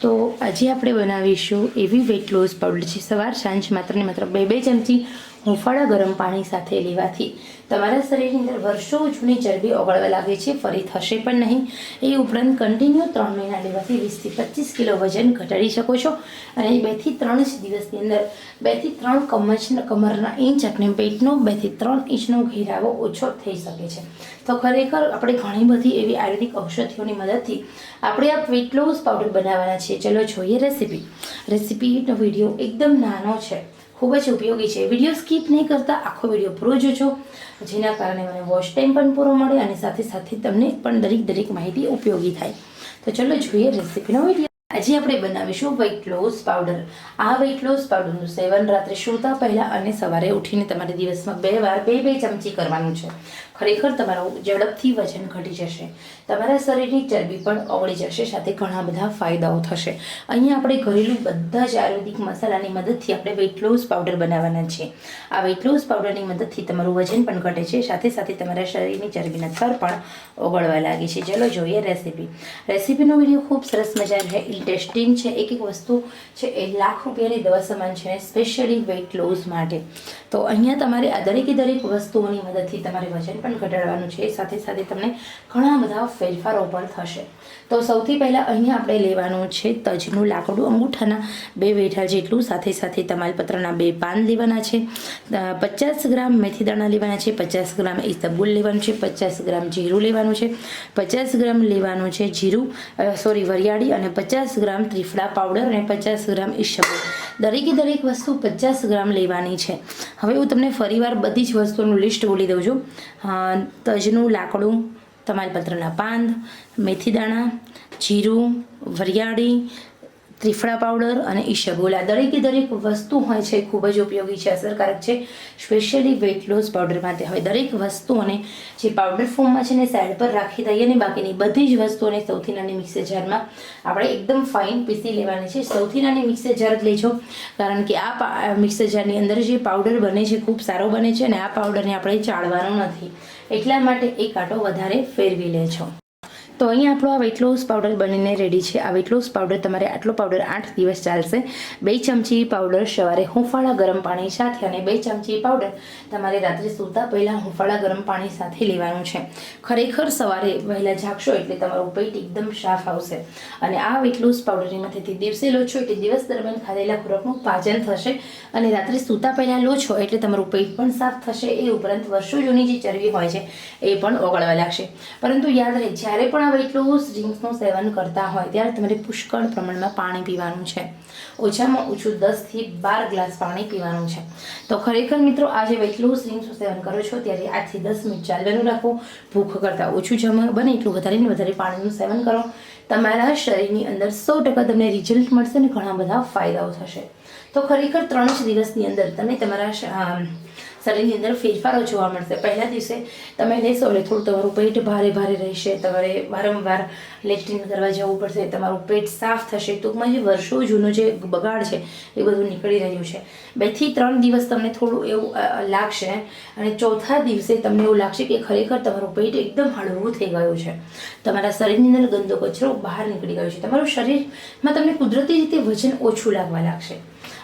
તો આજે આપણે બનાવીશું એવી વેટ લોસ પાવડર છે સવાર સાંજ માત્ર ને માત્ર બે બે ચમચી હુંફાળા ગરમ પાણી સાથે લેવાથી તમારા શરીરની અંદર વર્ષો જૂની ચરબી ઓગળવા લાગે છે, ફરી થશે પણ નહીં. એ ઉપરાંત કન્ટિન્યુ ત્રણ મહિના લેવાથી વીસથી પચીસ કિલો વજન ઘટાડી શકો છો અને બેથી ત્રણ જ દિવસની અંદર બેથી ત્રણ કમચ કમરના ઇંચ અને પેટનો બેથી ત્રણ ઇંચનો ઘેરાવો ઓછો થઈ શકે છે. તો ખરેખર આપણે ઘણી બધી એવી આયુર્વેદિક ઔષધિઓની મદદથી આપણે આ વેટ લોસ પાવડર બનાવવાના છીએ. ચલો જોઈએ રેસીપી રેસીપીનો વીડિયો એકદમ નાનો છે. ખૂબ જ ઉપયોગી છે. વીડિયો સ્કીપ નહીં કરતા, આખો વીડિયો પૂરો જોજો. જેના કારણે મને વોચ ટાઈમ પણ પૂરો મળે અને સાથે સાથે તમને પણ દરેક દરેક માહિતી ઉપયોગી થાય. તો ચલો જોઈએ રેસીપીનો વીડિયો આજે આપણે બનાવીશું વેઇટ લોસ પાવડર આ વેઇટ લોસ પાવડરનું સેવન રાત્રે સૂતા પહેલાં અને સવારે ઉઠીને તમારે દિવસમાં બે વાર બે બે ચમચી કરવાનું છે. ખરેખર તમારું ઝડપથી વજન ઘટી જશે. તમારા શરીરની ચરબી પણ ઓગળી જશે, સાથે ઘણા બધા ફાયદાઓ થશે. અહીંયા આપણે ઘરેલું બધા જ આયુર્વેદિક મસાલાની મદદથી આપણે વેઇટ લોસ પાવડર બનાવવાના છે આ વેઇટ લોસ પાવડરની મદદથી તમારું વજન પણ ઘટે છે, સાથે સાથે તમારા શરીરની ચરબીના થર પણ ઓગળવા લાગે છે. ચલો જોઈએ રેસીપી રેસીપીનો વીડિયો ખૂબ સરસ મજાનો છે ઇન્ટરેસ્ટિંગ છે, એક એક વસ્તુ છે એ લાખ રૂપિયાની દવા સમાન છે સ્પેશિયલી વેઇટ લોસ માટે. તો અહીંયા તમારે આ દરેકે દરેક વસ્તુઓની મદદથી તમારે વજન પણ ઘટાડવાનું છે. સાથે સાથે તમને ઘણા બધા ફેરફારો પણ થશે. તો સૌથી પહેલાં અહીંયા આપણે લેવાનું છે તજનું લાકડું અંગૂઠાના બે વેઠા જેટલું. સાથે સાથે તમાલપત્રના બે પાન લેવાના છે. પચાસ ગ્રામ મેથી દાણા લેવાના છે. પચાસ ગ્રામ ઇસબગુલ લેવાનું છે. પચાસ ગ્રામ જીરું લેવાનું છે. પચાસ ગ્રામ લેવાનું છે જીરું સોરી વરિયાળી અને પચાસ ગ્રામ ત્રિફળા પાવડર અને પચાસ ગ્રામ ઈસબગુલ. દરેકે દરેક વસ્તુ પચાસ ગ્રામ લેવાની છે. હવે હું તમને ફરીવાર બધી જ વસ્તુઓનું લિસ્ટ બોલી દઉં છું. અ, તજનું લાકડું તમાલપત્રના મેથી મેથીદાણા જીરું વરિયાળી ત્રિફળા પાવડર અને ઈશગોલા દરેકે દરેક વસ્તુ હોય છે ખૂબ જ ઉપયોગી છે, અસરકારક છે. સ્પેશિયલી વેટ લોસ પાવડર માટે. હવે દરેક વસ્તુઓને જે પાવડર ફોર્મમાં છે ને સાઈડ પર રાખી દઈએ અને બાકીની બધી જ વસ્તુઓને સૌથી નાની મિક્સર જારમાં આપણે એકદમ ફાઇન પીસી લેવાની છે. સૌથી નાની મિક્સર જાર જ લેજો. કારણ કે આ મિક્સર જારની અંદર જે પાવડર બને છે, ખૂબ સારો બને છે અને આ પાવડરને આપણે ચાળવાનો નથી. એટલા માટે એક કાંટો વધારે ફેરવી લેજો. તો અહીં આપણો આ વેટ લોસ પાવડર બનીને રેડી છે. આ વેટ લોસ પાવડર તમારે આટલો પાવડર આઠ દિવસ ચાલશે. બે ચમચી પાવડર સવારે હુંફાળા ગરમ પાણી સાથે અને બે ચમચી પાવડર તમારે રાત્રે સૂતા પહેલાં હુંફાળા ગરમ પાણી સાથે લેવાનું છે. ખરેખર સવારે વહેલા જાગશો એટલે તમારું પેટ એકદમ સાફ આવશે. અને આ વેટ લોસ પાવડરની માથેથી દિવસે લો છો એટલે દિવસ દરમિયાન ખાધેલા ખોરાકનું પાચન થશે અને રાત્રે સૂતા પહેલાં લો છો એટલે તમારું પેટ પણ સાફ થશે. એ ઉપરાંત વર્ષો જૂની જે ચરબી હોય છે, એ પણ ઓગળવા લાગશે. પરંતુ યાદ રહે, જ્યારે પણ આ વેટ લોસ ડ્રિંક્સનું સેવન કરતા હોય ત્યારે તમારે પુષ્કળ પ્રમાણમાં પાણી પીવાનું છે. ઓછામાં ઓછું દસથી બાર ગ્લાસ પાણી પીવાનું છે. તો ખરેખર મિત્રો આજે જે વેટ લોસ ડ્રિંક્સનું સેવન કરો છો ત્યારે આજથી દસ મિનિટ ચાલવાનું રાખો. ભૂખ કરતાં ઓછું જમવા બને એટલું વધારે ને વધારે પાણીનું સેવન કરો. તમારા શરીરની અંદર સો ટકા તમને રિઝલ્ટ મળશે અને ઘણા બધા ફાયદાઓ થશે. તો ખરેખર ત્રણ જ દિવસની અંદર તમે તમારા શરીરની અંદર ફેરફારો જોવા મળશે. પહેલા દિવસે તમે લેશો એટલે થોડું તમારું પેટ ભારે ભારે રહેશે. તમારે વારંવાર લેટ્રિન કરવા જવું પડશે, તમારું પેટ સાફ થશે. ટૂંકમાં જે વર્ષો જૂનો જે બગાડ છે, એ બધું નીકળી રહ્યું છે. બેથી ત્રણ દિવસ તમને થોડું એવું લાગશે અને ચોથા દિવસે તમને એવું લાગશે કે ખરેખર તમારું પેટ એકદમ હળવું થઈ ગયું છે. તમારા શરીરની અંદર ગંદો કચરો બહાર નીકળી ગયો છે. તમારું શરીરમાં તમને કુદરતી રીતે વજન ઓછું લાગવા લાગશે.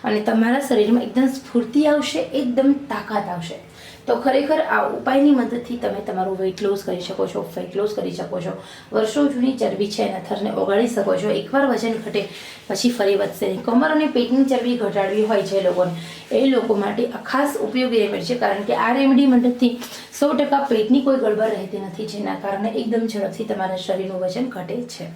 અને તમારા શરીરમાં એકદમ સ્ફૂર્તિ આવશે, એકદમ તાકાત આવશે. તો ખરેખર આ ઉપાયની મદદથી તમે તમારું વેઇટ લોસ કરી શકો છો ફેટ લોસ કરી શકો છો. વર્ષો જૂની ચરબી છે એના થરને ઓગાળી શકો છો. એકવાર વજન ઘટે, પછી ફરી વધશે નહીં. કમર અને પેટની ચરબી ઘટાડવી હોય છે લોકોને. એ લોકો માટે આ ખાસ ઉપયોગી રેમેડી છે, કારણ કે આ રેમેડી મદદથી સો ટકા પેટની કોઈ ગડબડ રહેતી નથી, જેના કારણે એકદમ ઝડપથી તમારા શરીરનું વજન ઘટે છે.